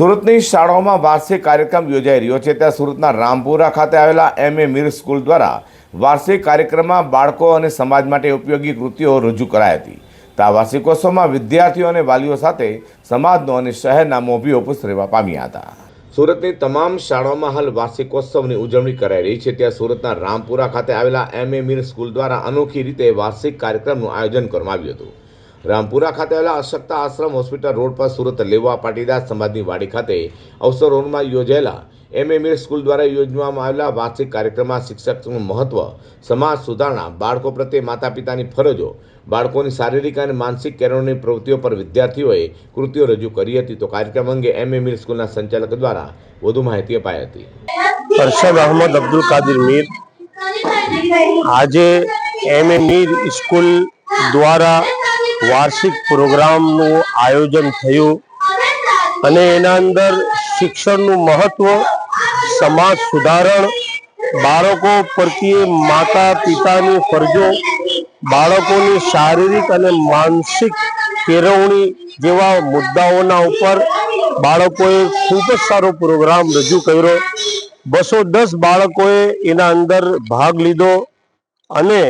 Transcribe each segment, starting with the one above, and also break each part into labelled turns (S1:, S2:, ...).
S1: સુરતની શાળાઓમાં વાર્ષિક કાર્યક્રમ યોજાઈ રહ્યો છે. ત્યાં સુરતના રામપુરા ખાતે આવેલા એમ એ મીર સ્કૂલ દ્વારા વાર્ષિક કાર્યક્રમમાં બાળકો અને સમાજ માટે ઉપયોગી કૃતિઓ રજૂ કરાઈ હતી. ત્યાં વાર્ષિકોત્સવમાં વિદ્યાર્થીઓ અને વાલીઓ સાથે સમાજનો અને શહેરના મોભી ઉપસ્થિત રહેવા પામ્યા હતા. સુરતની તમામ શાળાઓમાં હાલ વાર્ષિકોત્સવની ઉજવણી કરાઈ રહી છે. ત્યાં સુરતના રામપુરા ખાતે આવેલા એમ એ મીર સ્કૂલ દ્વારા અનોખી રીતે વાર્ષિક કાર્યક્રમનું આયોજન કરવામાં આવ્યું હતું. રામપુરા ખાતે આવેલા અશક્ત આશ્રમ હોસ્પિટલ રોડ પર સુરત લેવા પાટીદાર સમાજની વાડી ખાતે અવસર રોડમાં યોજાયેલા એમ એ સ્કૂલ દ્વારા યોજવામાં આવેલા વાર્ષિક કાર્યક્રમમાં શિક્ષકનું મહત્વ, સમાજ સુધારણા, બાળકો પ્રત્યે માતા પિતાની ફરજો, બાળકોની શારીરિક અને માનસિક કેળવણી પ્રવૃત્તિઓ પર વિદ્યાર્થીઓએ કૃતિઓ રજૂ કરી હતી. તો કાર્યક્રમ અંગે એમ એ સ્કૂલના સંચાલક દ્વારા વધુ માહિતી અપાઈ હતી.
S2: અરશદ અહમદ અબ્દુલ કાદિર મીર. આજે એમ સ્કૂલ દ્વારા વાર્ષિક પ્રોગ્રામનું આયોજન થયું અને એના અંદર શિક્ષણનું મહત્વ, સમાજ સુધારણ, બાળકો પ્રત્યે માતા પિતાની ફરજો, બાળકોની શારીરિક અને માનસિક કેળવણી જેવા મુદ્દાઓના ઉપર બાળકોએ ખૂબ જ સારો પ્રોગ્રામ રજૂ કર્યો. બસો દસ બાળકોએ એના અંદર ભાગ લીધો અને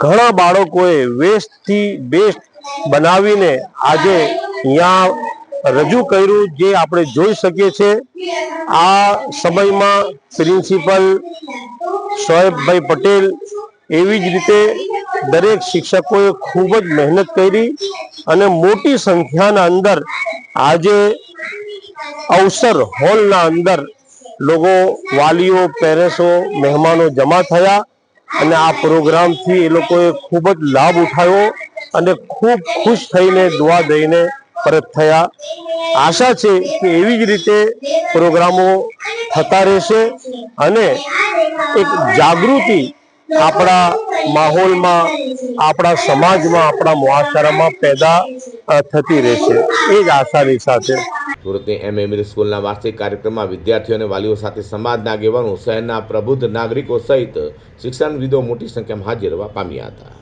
S2: ઘણા બાળકોએ વેસ્ટથી બેસ્ટ બનાવીને આજે અહીંયા રજૂ કર્યું જે આપણે જોઈ શકીએ છીએ. આ સમયમાં પ્રિન્સિપલ શોએબભાઈ પટેલ એવી જ રીતે દરેક શિક્ષકોએ ખૂબ જ મહેનત કરી અને મોટી સંખ્યાના અંદર આજે અવસર હોલના અંદર લોકો વાલીઓ, પેરેન્ટ્સો, મહેમાનો જમા થયા. અને આ પ્રોગ્રામથી એ લોકોએ ખૂબ જ લાભ ઉઠાવ્યો અને ખૂબ ખુશ થઈને દુઆ દઈને પરત થયા. આશા છે કે એવી જ રીતે પ્રોગ્રામો થતા રહેશે અને એક જાગૃતિ આપણા માહોલમાં, આપણા સમાજમાં, આપણા મહાસારામાં પેદા થતી રહેશે. એ જ આશાની સાથે
S1: સુરતની એમ એમરી સ્કૂલના વાર્ષિક કાર્યક્રમમાં વિદ્યાર્થીઓ અને વાલીઓ સાથે સમાજના આગેવાનો શહેરના પ્રબુદ્ધ નાગરિકો સહિત શિક્ષણવિદો મોટી સંખ્યામાં હાજર રહેવા પામ્યા હતા.